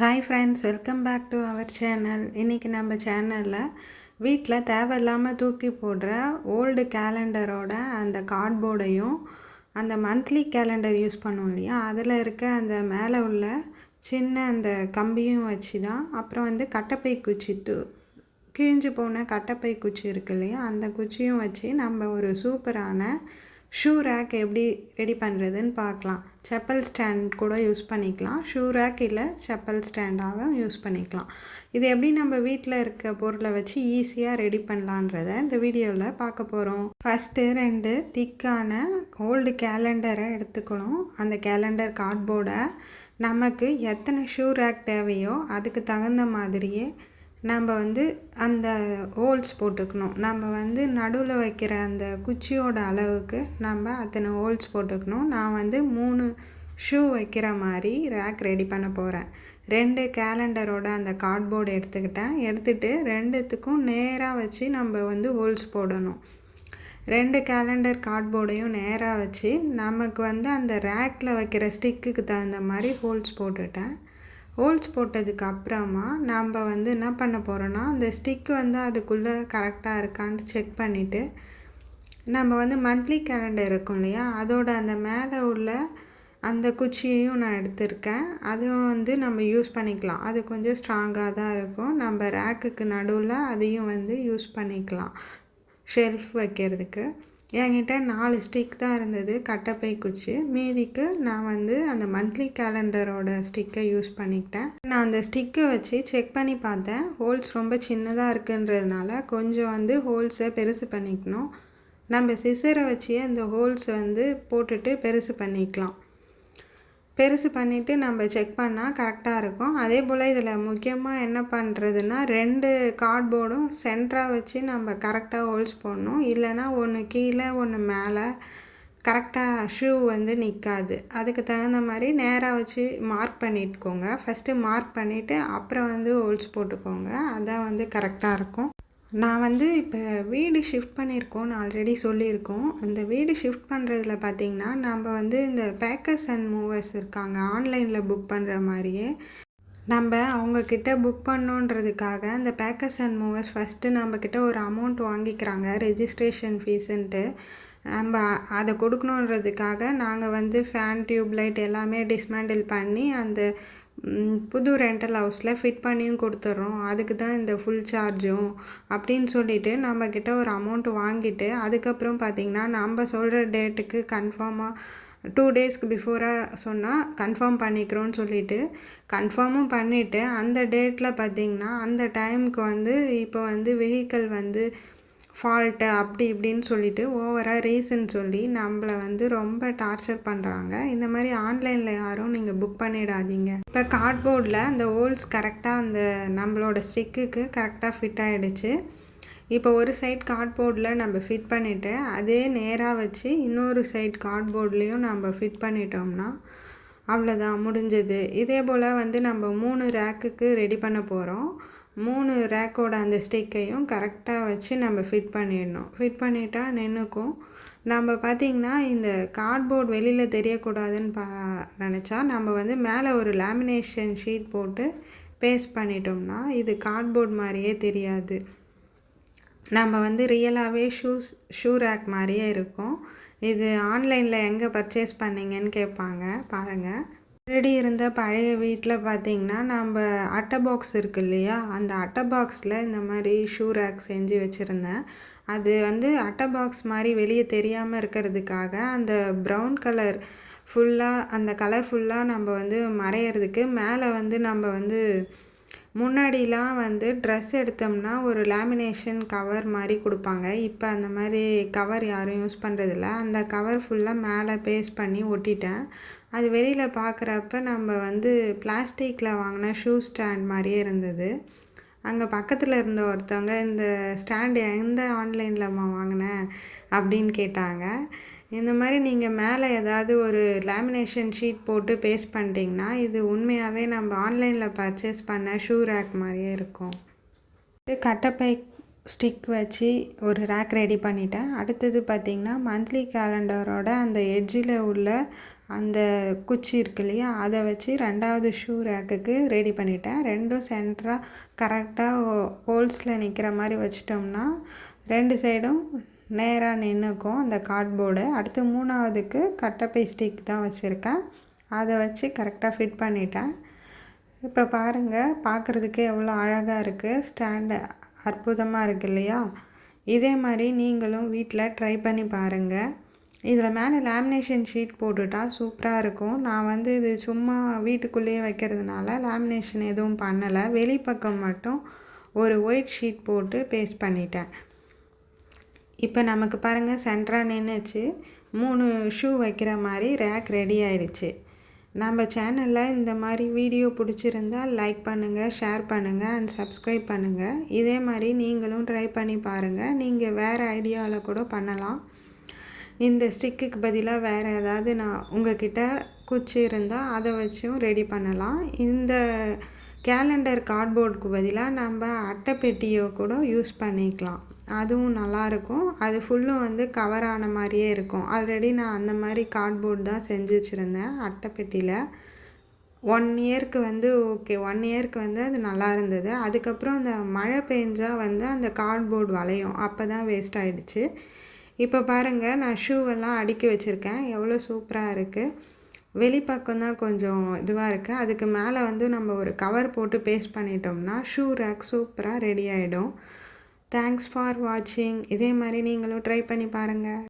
Hi friends welcome back to our channel இன்றைக்கி நம்ம சேனலில் வீட்டில் தேவையில்லாமல் தூக்கி போடுற ஓல்டு கேலண்டரோட அந்த கார்ட்போர்டையும் அந்த மந்த்லி கேலண்டர் யூஸ் பண்ணுவோம் இல்லையா? அதில் இருக்க அந்த மேலே உள்ள சின்ன அந்த கம்பியும் வச்சு தான் அப்புறம் வந்து கட்டப்பை குச்சி தூ கிழிஞ்சு போன கட்டப்பை குச்சி இருக்கு இல்லையா? அந்த குச்சியும் வச்சு நம்ம ஒரு சூப்பரான ஷூ ரேக் எப்படி ரெடி பண்ணுறதுன்னு பார்க்கலாம். செப்பல் ஸ்டாண்ட் கூட யூஸ் பண்ணிக்கலாம். ஷூ ரேக் இல்லை செப்பல் ஸ்டாண்டாகவும் யூஸ் பண்ணிக்கலாம். இது எப்படி நம்ம வீட்டில் இருக்க பொருளை வச்சு ஈஸியாக ரெடி பண்ணலான்றத இந்த வீடியோவில் பார்க்க போகிறோம் ஃபஸ்ட்டு ரெண்டு திக்கான ஓல்டு கேலண்டரை எடுத்துக்கணும். அந்த கேலண்டர் கார்ட்போர்டை நமக்கு எத்தனை ஷூ ரேக் தேவையோ அதுக்கு தகுந்த மாதிரியே நம்ம வந்து அந்த ஹோல்ஸ் போட்டுக்கணும். நம்ம வந்து நடுவில் வைக்கிற அந்த குச்சியோட அளவுக்கு நம்ம அத்தனை ஹோல்ஸ் போட்டுக்கணும். நான் வந்து மூணு ஷூ வைக்கிற மாதிரி ரேக் ரெடி பண்ண போகிறேன் ரெண்டு கேலண்டரோட அந்த கார்ட்போர்டு எடுத்துக்கிட்டேன். எடுத்துகிட்டு ரெண்டுத்துக்கும் நேராக வச்சு நம்ம வந்து ஹோல்ஸ் போடணும். ரெண்டு கேலண்டர் கார்ட்போர்டையும் நேராக வச்சு நமக்கு வந்து அந்த ரேக்கில் வைக்கிற ஸ்டிக்குக்கு தகுந்த மாதிரி ஹோல்ஸ் போட்டுட்டேன். ஹோல்ஸ் போட்டதுக்கு அப்புறமா நாம் வந்து என்ன பண்ண போகிறோன்னா அந்த ஸ்டிக்கு வந்து அதுக்குள்ளே கரெக்டாக இருக்கான்னு செக் பண்ணிவிட்டு நம்ம வந்து மந்த்லி கேலண்டர் இருக்கும் இல்லையா? அதோட அந்த மேலே உள்ள அந்த குச்சியையும் நான் எடுத்திருக்கேன். அதுவும் வந்து நம்ம யூஸ் பண்ணிக்கலாம். அது கொஞ்சம் ஸ்ட்ராங்காக தான் இருக்கும். நம்ம ரேக்குக்கு நடுவில் அதையும் வந்து யூஸ் பண்ணிக்கலாம். ஷெல்ஃப் வைக்கிறதுக்கு. என்கிட்ட நாலு ஸ்டிக் தான் இருந்தது கட்டப்பை குச்சி. மீதிக்கு நான் வந்து அந்த மந்த்லி கேலண்டரோட ஸ்டிக்கை யூஸ் பண்ணிக்கிட்டேன். நான் அந்த ஸ்டிக்கை வச்சு செக் பண்ணி பார்த்தேன். ஹோல்ஸ் ரொம்ப சின்னதாக இருக்குன்றதுனால கொஞ்சம் வந்து ஹோல்ஸை பெருசு பண்ணிக்கணும். நம்ம சிசரை வச்சு அந்த ஹோல்ஸை வந்து போட்டுட்டு பெருசு பண்ணிக்கலாம். பெருசு பண்ணிவிட்டு நம்ம செக் பண்ணால் கரெக்டாக இருக்கும். அதே போல் இதில் முக்கியமாக என்ன பண்ணுறதுன்னா ரெண்டு கார்ட்போர்டும் சென்டராக வச்சு நம்ம கரெக்டாக ஹோல்ஸ் போடணும். இல்லைன்னா ஒன்று கீழே ஒன்று மேலே கரெக்டாக ஷூ வந்து நிற்காது அதுக்கு தகுந்த மாதிரி நேராக வச்சு மார்க் பண்ணிட்டுக்கோங்க. ஃபஸ்ட்டு மார்க் பண்ணிவிட்டு அப்புறம் வந்து ஹோல்ஸ் போட்டுக்கோங்க. அதான் வந்து கரெக்டாக இருக்கும். நான் வந்து இப்போ வீடு ஷிஃப்ட் பண்ணியிருக்கோன்னு ஆல்ரெடி சொல்லியிருக்கோம். அந்த வீடு ஷிஃப்ட் பண்ணுறதுல பார்த்திங்கன்னா நம்ம வந்து இந்த பேக்கர்ஸ் அண்ட் மூவர்ஸ் இருக்காங்க ஆன்லைனில் புக் பண்ணுற மாதிரியே. நம்ம அவங்கக்கிட்ட புக் பண்ணோன்றதுக்காக அந்த பேக்கர்ஸ் அண்ட் மூவர்ஸ் ஃபஸ்ட்டு நம்மக்கிட்ட ஒரு அமௌண்ட் வாங்கிக்கிறாங்க ரெஜிஸ்ட்ரேஷன் ஃபீஸுன்ட்டு நம்ம அதை கொடுக்கணுன்றதுக்காக நாங்கள் வந்து ஃபேன் டியூப் லைட் எல்லாமே டிஸ்மேண்டில் பண்ணி அந்த புது ரெண்டல் ஹவுஸில் ஃபிட் பண்ணியும் கொடுத்துட்றோம் அதுக்கு தான் இந்த ஃபுல் சார்ஜும் அப்படின்னு சொல்லிவிட்டு நம்மக்கிட்ட ஒரு அமௌண்ட்டு வாங்கிட்டு அதுக்கப்புறம் பார்த்திங்கன்னா நம்ம சொல்கிற டேட்டுக்கு கன்ஃபார்மாக டூ டேஸ்க்கு பிஃபோராக சொன்னால் கன்ஃபார்ம் பண்ணிக்கிறோன்னு சொல்லிவிட்டு கன்ஃபார்மும் பண்ணிவிட்டு அந்த டேட்டில் பார்த்திங்கன்னா அந்த டைமுக்கு வந்து இப்போ வந்து வெஹிக்கிள் வந்து ஃபால்ட்டு அப்படி இப்படின்னு சொல்லிட்டு ஓவராக ரீசன் சொல்லி நம்மளை வந்து ரொம்ப டார்ச்சர் பண்ணுறாங்க இந்த மாதிரி ஆன்லைனில் யாரும் நீங்கள் புக் பண்ணிடாதீங்க. இப்போ கார்ட்போர்டில் அந்த ஹோல்ஸ் கரெக்டாக அந்த நம்மளோட ஸ்டிக்குக்கு கரெக்டாக ஃபிட் ஆகிடுச்சு இப்போ ஒரு சைட் கார்ட்போர்டில் நம்ம ஃபிட் பண்ணிவிட்டு அதே நேராக வச்சு இன்னொரு சைட் கார்ட்போர்ட்லேயும் நம்ம ஃபிட் பண்ணிட்டோம்னா அவ்வளோதான் முடிஞ்சது. இதே போல் வந்து நம்ம மூணு ரேக்குக்கு ரெடி பண்ண போகிறோம் மூணு ரேக்கோட அந்த ஸ்டிக்கையும் கரெக்டாக வச்சு நம்ம ஃபிட் பண்ணிடணும். ஃபிட் பண்ணிட்டா நின்றுக்கும் நம்ம பார்த்திங்கன்னா இந்த கார்ட்போர்ட் வெளியில் தெரியக்கூடாதுன்னு பா நினச்சா நம்ம வந்து மேலே ஒரு லேமினேஷன் ஷீட் போட்டு பேஸ்ட் பண்ணிட்டோம்னா இது கார்ட்போர்ட் மாதிரியே தெரியாது. நம்ம வந்து ரியலாகவே ஷூஸ் ஷூ ரேக் மாதிரியே இருக்கும். இது ஆன்லைனில் எங்கே பர்ச்சேஸ் பண்ணிங்கன்னு கேட்பாங்க பாருங்கள் முன்னாடி இருந்த பழைய வீட்டில் பார்த்தீங்கன்னா நம்ம அட்டை பாக்ஸ் இருக்கு இல்லையா? அந்த அட்டை பாக்ஸில் இந்த மாதிரி ஷூ ரேக் செஞ்சு வச்சுருந்தேன். அது வந்து அட்டை பாக்ஸ் மாதிரி வெளியே தெரியாமல் இருக்கிறதுக்காக அந்த ப்ரௌன் கலர் ஃபுல்லாக அந்த கலர் ஃபுல்லாக நம்ம வந்து மறையிறதுக்கு மேலே வந்து நம்ம வந்து முன்னாடிலாம் வந்து ட்ரெஸ் எடுத்தோம்னா ஒரு லேமினேஷன் கவர் மாதிரி கொடுப்பாங்க. இப்போ அந்த மாதிரி கவர் யாரும் யூஸ் பண்ணுறதில்ல அந்த கவர் ஃபுல்லாக மேலே பேஸ்ட் பண்ணி ஒட்டிட்டேன். அது வெளியில் பார்க்குறப்ப நம்ம வந்து பிளாஸ்டிக்கில் வாங்கின ஷூ ஸ்டாண்ட் மாதிரியே இருந்தது. அங்கே பக்கத்தில் இருந்த ஒருத்தவங்க இந்த ஸ்டாண்டு எந்த ஆன்லைனில்மா வாங்கினேன் அப்படின்னு கேட்டாங்க. இந்த மாதிரி நீங்கள் மேலே ஏதாவது ஒரு லேமினேஷன் ஷீட் போட்டு பேஸ்ட் பண்ணிட்டீங்கன்னா இது உண்மையாகவே நம்ம ஆன்லைனில் பர்ச்சேஸ் பண்ண ஷூ ரேக் மாதிரியே இருக்கும். கட்டப்பை ஸ்டிக் வச்சு ஒரு ரேக் ரெடி பண்ணிட்டேன். அடுத்தது பார்த்திங்கன்னா மந்த்லி கேலண்டரோட அந்த எட்ஜில் உள்ள அந்த குச்சி இருக்கு இல்லையா? அதை வச்சு ரெண்டாவது ஷூ ரேக்குக்கு ரெடி பண்ணிட்டேன். ரெண்டும் சென்டராக கரெக்டாக ஹோல்ஸில் நிற்கிற மாதிரி வச்சிட்டோம்னா ரெண்டு சைடும் நேராக நின்றுக்கும் அந்த கார்ட்போர்டு அடுத்து மூணாவதுக்கு கட்டப்பை ஸ்டிக் தான் வச்சுருக்கேன். அதை வச்சு கரெக்டாக ஃபிட் பண்ணிட்டேன். இப்போ பாருங்கள் பார்க்குறதுக்கு எவ்வளோ அழகாக இருக்குது ஸ்டாண்டு அற்புதமாக இருக்குது இல்லையா? இதே மாதிரி நீங்களும் வீட்டில் ட்ரை பண்ணி பாருங்கள் இதில் மேலே லேமினேஷன் ஷீட் போட்டுட்டா சூப்பராக இருக்கும் நான் வந்து இது சும்மா வீட்டுக்குள்ளேயே வைக்கிறதுனால லேமினேஷன் எதுவும் பண்ணலை. வெளிப்பக்கம் மட்டும் ஒரு ஒயிட் ஷீட் போட்டு பேஸ்ட் பண்ணிட்டேன். இப்போ நமக்கு பாருங்கள் சென்டராக நின்றுச்சு மூணு ஷூ வைக்கிற மாதிரி ரேக் ரெடி ஆயிடுச்சு. நம்ம சேனலில் இந்த மாதிரி வீடியோ பிடிச்சிருந்தா லைக் பண்ணுங்கள் ஷேர் பண்ணுங்கள் அண்ட் சப்ஸ்கிரைப் பண்ணுங்கள் இதே மாதிரி நீங்களும் ட்ரை பண்ணி பாருங்கள் நீங்கள் வேறு ஐடியாவில் கூட பண்ணலாம். இந்த ஸ்டிக்குக்கு பதிலாக வேறு ஏதாவது நான் உங்ககிட்ட குச்சி இருந்தால் அதை வச்சும் ரெடி பண்ணலாம். இந்த கேலண்டர் கார்ட்போர்டுக்கு பதிலாக நம்ம அட்டைப்பெட்டியோ கூட யூஸ் பண்ணிக்கலாம். அதுவும் நல்லாயிருக்கும் அது ஃபுல்லும் வந்து கவர் ஆன மாதிரியே இருக்கும். ஆல்ரெடி நான் அந்த மாதிரி கார்ட்போர்ட் தான் செஞ்சு வச்சுருந்தேன் அட்டைப்பெட்டியில். ஒன் இயருக்கு வந்து ஓகே ஒன் இயர்க்கு வந்து அது நல்லா இருந்தது. அதுக்கப்புறம் அந்த மழை பெஞ்சால் வந்து அந்த கார்ட்போர்டு வளையும். அப்போ தான் வேஸ்ட் ஆகிடுச்சு இப்போ பாருங்கள் நான் ஷூவெல்லாம் அடுக்கி வச்சுருக்கேன். எவ்வளோ சூப்பராக இருக்குது வெளிப்பக்கம் தான் கொஞ்சம் இதுவாக இருக்குது அதுக்கு மேலே வந்து நம்ம ஒரு கவர் போட்டு பேஸ்ட் பண்ணிட்டோம்னா ஷூ ரேக் சூப்பராக ரெடி ஆகிடும் தேங்க்ஸ் ஃபார் வாட்சிங் இதே மாதிரி நீங்களும் ட்ரை பண்ணி பாருங்கள்